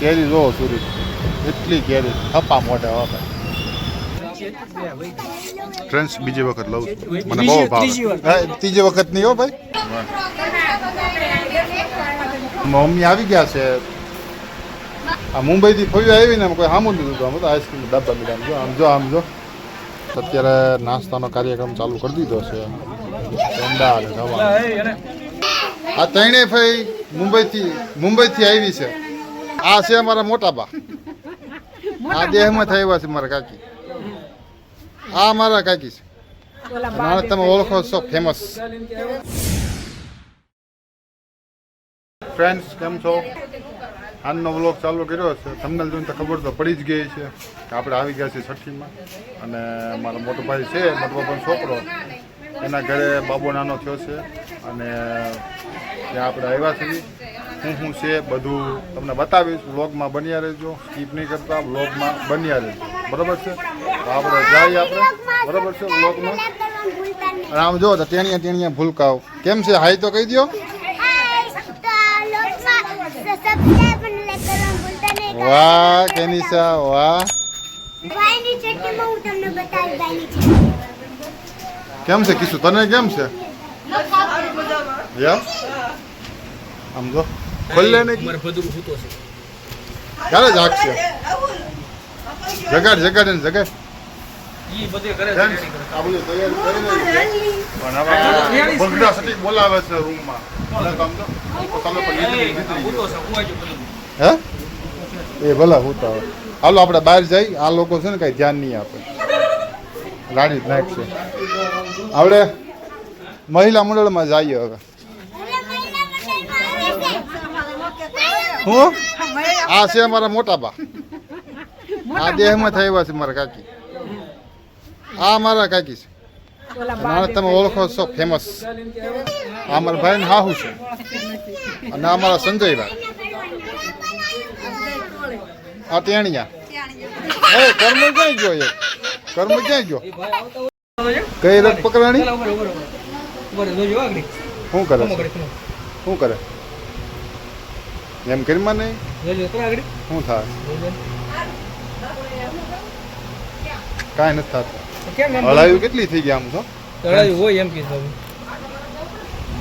કેરી જો સુરત એટલી કેરી. થપ્પા મોઢે હો ભાઈ ફ્રેન્ડ્સ બીજી વખત લઉં છું. મને બહુ ભાવે. હા, ત્રીજી વખત નહીં હો ભાઈ. મમ્મી આવી ગયા છે. આ મુંબઈથી ફરી આવી ને કોઈ સામું દીધું હતું. આમ તો આઈસ્ક્રીમ ડબ્બા મીઠા જો આમ જો આમ જો. અત્યારે નાસ્તાનો કાર્યક્રમ ચાલુ કરી દીધો છે. પેંડા અને આ ત્રણેય ભાઈ મુંબઈથી મુંબઈથી આવી છે. આ છે અમારા મોટા બા. આ દેહમાં થયેલા છે મારા કાકી. આ મારા કાકી છે. તમે ઓળખો છો ફેમસ ફ્રેન્ડ્સ કેમ છો? આજનો વ્લોગ ચાલુ કર્યો છે. તમને જોઈને તો ખબર તો પડી જ ગઈ છે કે આપણે આવી ગયા છીએ છઠ્ઠીમાં. અને મારો મોટો ભાઈ છે મોટો બાપાનો છોકરો. એના ઘરે બાબો નાનો થયો છે. અને ત્યાં આપણે આવ્યા છીએ. શું શું છે બધું તમને બતાવીશ. વ્લોગમાં બન્યા રહેજો. સ્કીપ નહીં કરતા. વ્લોગમાં બન્યા રહેજો. બરાબર છે? તો આપણે જઈએ આપણે. બરાબર છે વ્લોગમાં આમ જો તો ટેણીયા ટેણીયા ભૂલકાઓ કેમ છે? હાઈ તો કહી દો વાહ કેનિસા વાહ. કેમ છે કિશુ? તને કેમ છે? યા? આમ જો. ખોલ્લે નહીં મારે ભદ્રું સૂતો છે. ક્યારે જાગશે. જગાડ જગાડ ને જગાડ. બોલાવે છે રૂમમાં. તમે પણ હે એ ભલા હોતા હોય. હાલો આપણે બહાર જઈ. આ લોકો છે ને કઈ ધ્યાન નહીં આપે. રાણી નાખશે. આપણે મહિલા મંડળમાં જઈએ હવે. હું? આ છે અમારા મોટા બા આ દેહમાં થયેલા છે મારા કાકી. આ મારા કાકી છે. અને તમે ઓળખો છો ફેમસ આ મારા ભાઈ ને હાહુ છે. અને આ મારા સંજયભાઈ. આ ટેણિયા. એ કર્મ ક્યાં ગયો એ? કર્મ ક્યાં ગયો? કઈ રથ પકડાણી? ચાલો ઉપર ઉપર ઉપર જોજો આગળ. શું કરે શું કરે? કરે એમ નહીં? કરો આગળ? શું થાય કાંઈ નથી થતું. હળાયું કેટલી થઈ ગયા આમ તો? હળાયું હોય એમ કીધું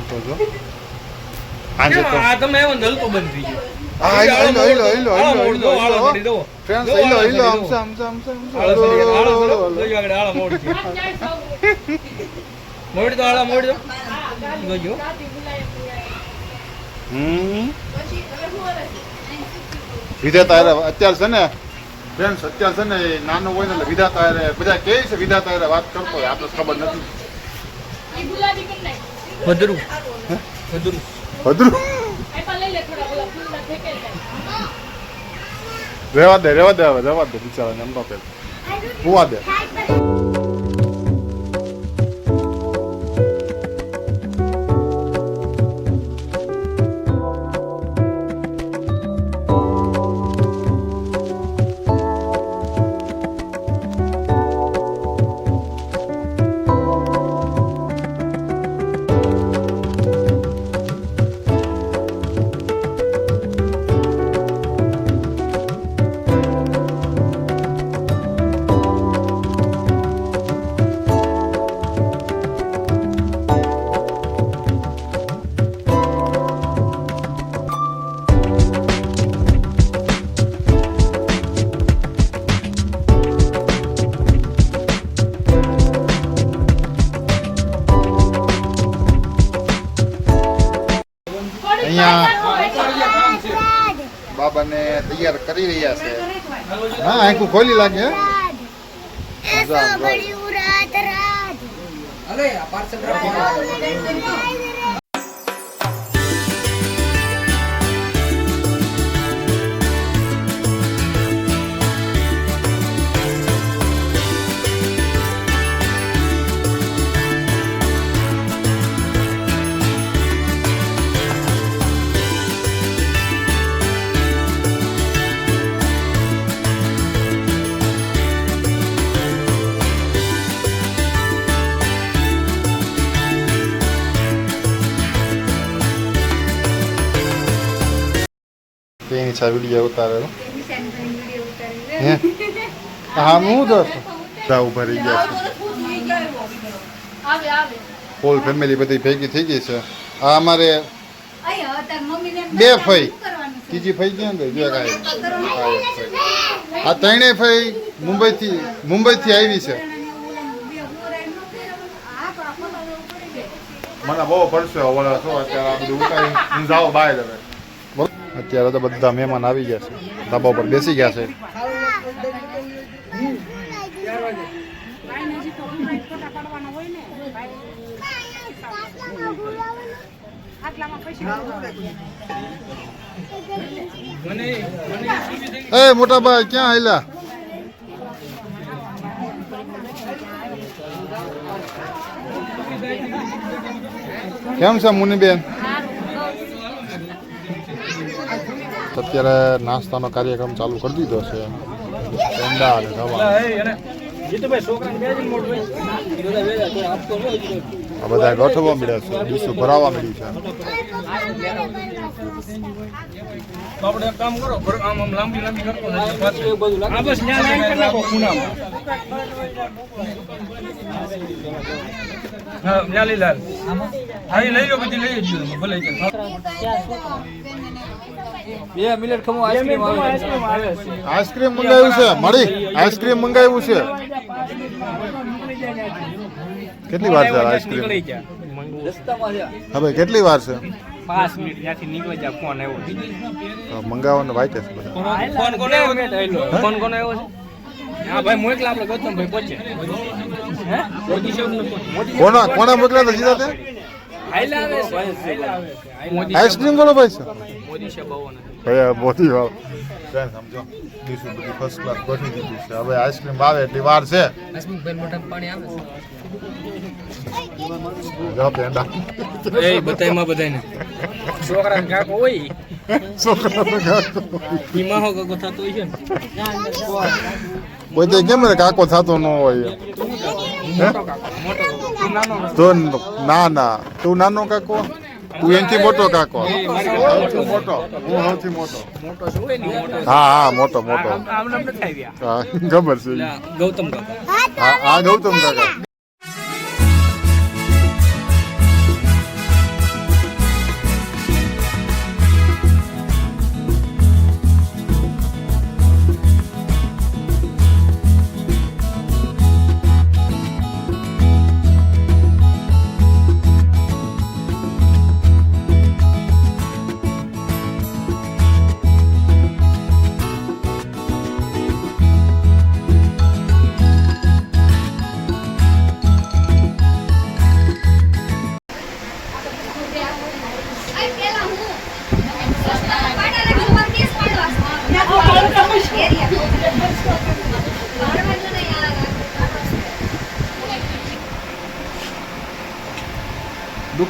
તો જો. તો. આ તમે એવો બંધ થઈ ગયો. મોડ આગળ આળો મોડ છે મોડ દો આળો મોડ દો જોજો હમ? વિધાતા હારે અત્યારે છે ને? બેન અત્યારે છે ને નાનો હોય ને એટલે વિધાતા હારે બધા કહે છે વિધાતા હારે વાત કરતો હોય આપણે ખબર નથી. ભદ્રું. ભદ્રું. ભદ્રું? રેવા દે રેવા દે હવે રેવા દે બિચારાને એમ તો કહે દે. કરી રહ્યા છે. હા આખું ખોલી લાગે? અરે આ પાર્સલ છે વીડિયો ઉતારેલો હે. હા? હું દોસ્ત તા ઊભા રહી ગયા છે હોલ ફેમિલી બધી ભેગી થઈ ગઈ છે. આ અમારે બે ફઈ. શું ત્રીજી ફઈ ક્યાં ગઈ? જો કાંઈ આ ત્રણેય ફઈ મુંબઈથી મુંબઈથી આવી છે. મને બહુ પડશે ઓલા શું અત્યારે આ બધું ઉતારી. હું જાઉં બાય હવે. અત્યારે તો બધા મહેમાન આવી ગયા છે. ધાબા ઉપર બેસી ગયા છે. એ મોટા ભાઈ, ક્યાં આયલા? કેમ છે મુનિબેન? અત્યારે નાસ્તાનો કાર્યક્રમ ચાલુ કરી દીધો છે. આ બધા ગોઠવવા મળ્યા છે ડીશું ભરાવા મળ્યું છે આપણે કામ આમ. હા લઈ લો બધી લઈ જ ભલે. બે મિનિટ ખમો આઈસ્ક્રીમ આવે. છે. આઈસ્ક્રીમ મંગાવ્યું છે? મળી. આઈસ્ક્રીમ મંગાવ્યું છે? કેટલી વાર છે આઈસ્ક્રીમ? હવે કેટલી વાર છે? પાંચ મિનિટ ત્યાંથી નીકળી જાય ફોન આવ્યો મંગાવવાનો વાઈટ છે ફોન કોને આવ્યો? ફોન કોને આવ્યો? છે? હા ભાઈ મોકલા આપણે ગૌતમભાઈ પહોંચે હે? મોદી સાહેબ મોદી કોના કોના મોકલ્યા હતા સીધા આઈસ્ક્રીમ વાળો ભાઈ મોદી ભાઈ મોટી વાવ ફ્રેન્ડ સમજો. ડીશું બધું ફર્સ્ટ ક્લાસ ગોઠવી દીધું છે. હવે આઈસ્ક્રીમ આવે એટલી વાર છે. જાઓ પેંડા એ કાકો હોય. છોકરાનો કાકો ઈમાં હો કાકો થતો હોય છે ને. કોઈ તો કેમ કાકો થતો ન હોય? તું ના ના તું નાનો કાકો? તું એનથી મોટો કાકો? સૌથી મોટો. હું સૌથી મોટો. હા હા મોટો મોટો. ખબર છે. ગૌતમ કાકો. હા ગૌતમ કાકા.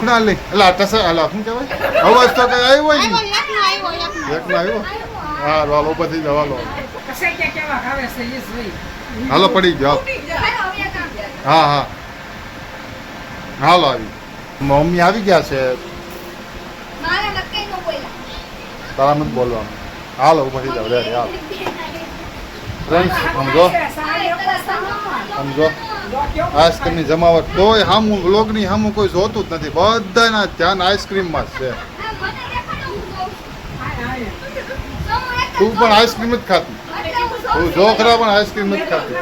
દુખણા લે એટલે ટસા અલા શું કહેવાય? અવાજ તો કઈ આવ્યો હોય ને આવ્યો એકનો આવ્યો? હા હાલો ઊભા થઈ જાઓ હાલો પડી જાઓ. હા હા. હાલો આવી. મમ્મી આવી ગયા છે. નો તારા મત બોલવાનું. હાલો થઈ જાઓ. રેડી હાલો. ફ્રેન્ડ્સ સમજો? સમજો? આઈસ્ક્રીમની જમાવટ કોઈ હામું બ્લોગની હામું કોઈ જોતું જ નથી. બધાના ધ્યાન આઈસ્ક્રીમમાં જ છે. તું પણ આઈસ્ક્રીમ જ ખાતી. તું જો ખરા પણ આઈસ્ક્રીમ જ ખાતી.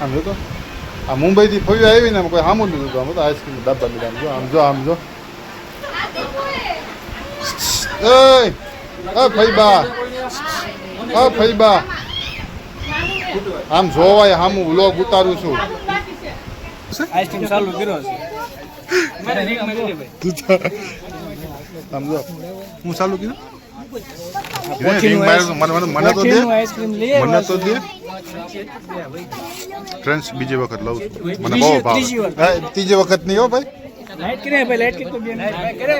આમ જો તો આ મુંબઈથી ફરી આવીને કોઈ સામું નથી આમ તો આઈસ્ક્રીમ ડબ્બા લીધા આમ જો આમ જો આમ જો. એ અ ફઈબા અ ફઈબા આમ જોવાય હામું વ્લોગ ઉતારું છું આઈસ્ક્રીમ ચાલુ કર્યો છે આમ હું ચાલુ મને તો દે મને તો દે ફ્રેન્ડ્સ બીજી વખત લઉં છું મને બહુ ભાવ. હા, ત્રીજી વખત નહીં હો ભાઈ લાઈટ કરે ભાઈ લાઈટ કે તો બેન કરે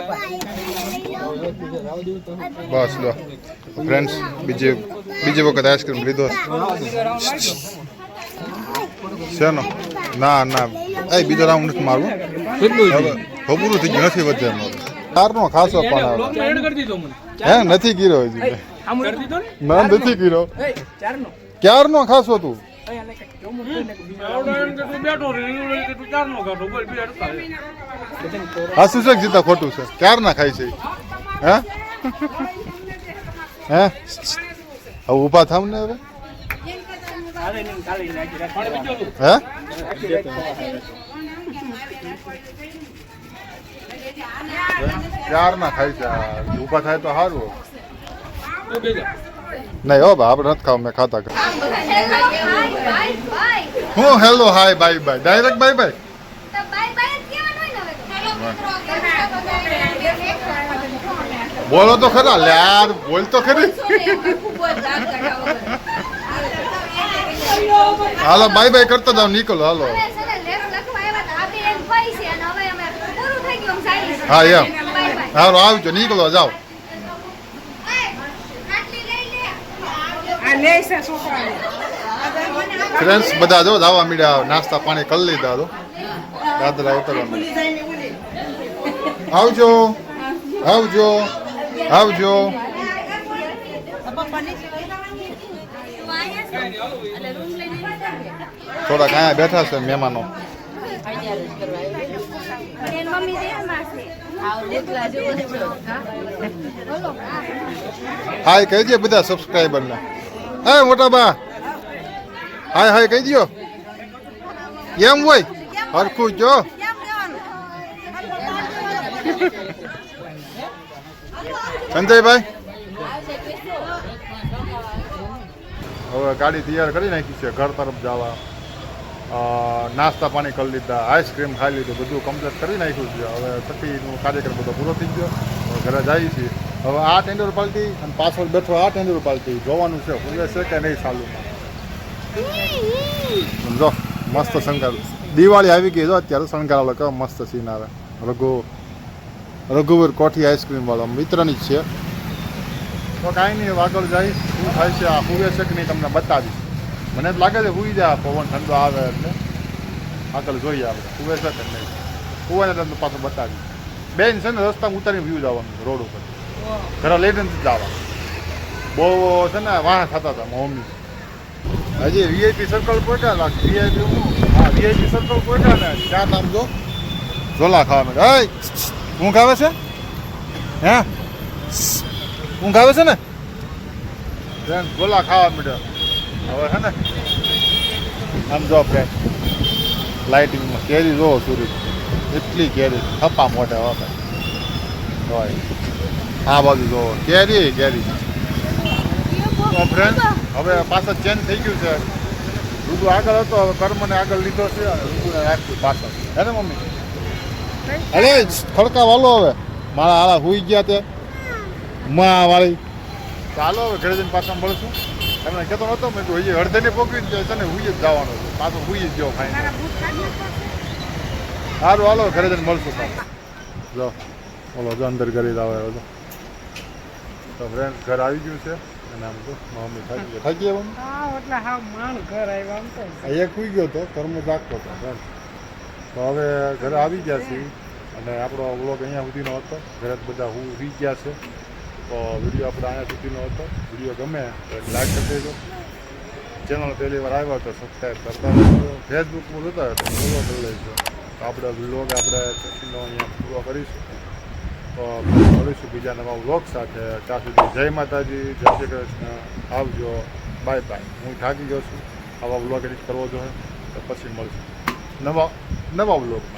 બસ લો. ફ્રેન્ડ્સ બીજે બીજી વખત આઈસ્ક્રીમ લીધો છે. શેનો? ના ના. એ બીજો રાઉન્ડ નથી મારવું. ભબૂરું થઈ ગયું નથી વધે એમાં. કારનો ખાસો પણ કરી હે નથી ગીરો હજી. આમ કરી દીધો નથી ગીરો ક્યારનો ખાસો તું? આ શું છે. જીતા ખોટું છે. ક્યાર ના ખાય છે? હે? હે? હવે ઊભા થાવ ને હવે. હે. ક્યાર ના ખાય છે. ઊભા થાય તો સારું. બેજા. નહીં હો બા આપણે નથી ખાવ મેં ખાતા કર આમ બધા બાય બાય બાય હું hello hi bye bye direct bye bye તો બાય બાય જ કહેવાનું હોય ને હવે તો. બોલો તો ખરા લે યાર બોલ તો ખરી હાલો બાય બાય કરતા જાવ નીકળો હાલો હવે છે ને લેખ લખવા આવ્યા હતા. આપણે એમ કહી છે અને હવે અમે પૂરું થઈ ગયું આમ સારી છે. હા એમ બાય બાય. હાલો આવજો નીકળો જાઓ આટલી લઈ લે. ફ્રેન્ડ્સ બધા જો દાવા મીડ્યા નાસ્તા પાણી કરી લીધા તો દાદરા ઉતરવા આવજો આવજો આવજો. થોડાક અહીંયા બેઠા છે મહેમાનો. હાય કહી દે બધા સબસ્ક્રાઈબર ને. હે, મોટા બા. હાય હાય, કહી દો એમ હોય? હરખું જો. સંજયભાઈ? હવે ગાડી તૈયાર કરી નાખી છે, ઘર તરફ જવા. નાસ્તા પાણી કરી લીધા, આઈસ્ક્રીમ ખાઈ લીધું, બધું કમ્પ્લીટ કરી નાખ્યું છે. હવે છઠ્ઠીનો કાર્યક્રમ બધો પૂરો થઈ ગયો. હવે ઘરે જઈએ છીએ. હવે આ ટેન્ડર પાલટી અને પાછળ બેઠો આ ટેન્ડર પાલટી જોવાનું છે ખુલે છે કે નહીં ચાલુમાં સમજો મસ્ત શણગાર. દિવાળી આવી ગઈ જો અત્યારે શણગાર લોકો મસ્ત સીન આવે. રઘુ રઘુવીર કોઠી આઈસ્ક્રીમ વાળો મિત્રની જ છે. તો કાંઈ નહીં આગળ જાય. શું થાય છે આ હુવે છે કે નહીં તમને બતાવીશ. મને તો લાગે છે હુઈ જાય પવન ઠંડો આવે એટલે. આગળ જોઈએ આપણે હુવે છે કે નહીં. હુવાને તમને પાછું બતાવીશ. બેન છે ને રસ્તામાં ઉતારીને વ્યૂ જવાનું રોડ ઉપર. ઘરે લઈને નથી જવા બહુ છે ને વાહ થતા હતા મમ્મી. હજી વીઆઈપી સર્કલ પહોંચ્યા વીઆઈપી હું? હા વીઆઈપી સર્કલ પહોંચ્યા ને ત્યાં આમ જો. ઝોલા ખાવા હે, ઊંઘ આવે છે? હે? ઊંઘ આવે છે ને? બેન, ઝોલા ખાવા માંડ્યા હવે હે ને, આમ જો ફ્રેન્ડ લાઇટિંગમાં કેરી જો સુરત. એટલી કેરી, થપ્પા મોઢે હવે હોય આ બાજુ જો કેરી કેરી. ફ્રેન્ડ હવે પાછળ ચેન્જ થઈ ગયું છે. ઋતુ આગળ હતો હવે કર્મને આગળ લીધો છે અને રાખ્યું પાછળ હે ને મમ્મી? અરે ખડકા વાલો હવે. મારા હાલા હુઈ ગયા તે. માં વાળી. ચાલો હવે ઘરે જઈને પાછા મળશું. તમને કહેતો નહોતો મેં હજી અડધે પોકવી જાય છે ને હુઈ જ જવાનું છે. પાછું હુઈ જ ગયો ખાઈને સારું હાલો ઘરે જઈને મળશું જો બોલો જો અંદર કરી જ. આવે તો ફ્રેન્ડ ઘર આવી ગયું છે. અને આમ તો મમ્મી થાકી ગયા થાકી ગયા હા એટલે હા માણ ઘર આવ્યા આમ તો. આ એક સુઈ ગયો હતો ઘરમાં જાગતો હતો ફ્રેન્ડ તો હવે ઘરે આવી ગયા છીએ. અને આપણો વ્લોગ અહીંયા સુધીનો હતો. ઘરે જ બધા હું સુઈ ગયા છે. તો વીડિયો આપણે અહીંયા સુધીનો હતો. વીડિયો ગમે તો લાઈક કરી દેજો. ચેનલ પહેલી વાર આવ્યો હતો સબસ્ક્રાઈબ કરતા રહેજો. ફેસબુકમાં જોતા હોય તો ફોલો કરી લેજો. તો આપણે વ્લોગ આપણે અહીંયા પૂરો કરીશું. મળીશું બીજા નવા વ્લોગ સાથે. ત્યાં સુધી જય માતાજી, જય શ્રી કૃષ્ણ. આવજો. બાય બાય હું થાકી ગયો છું. આવા વ્લોગ એડિટ કરવો જોઈએ તો પછી મળશું. નવા નવા વ્લોગમાં.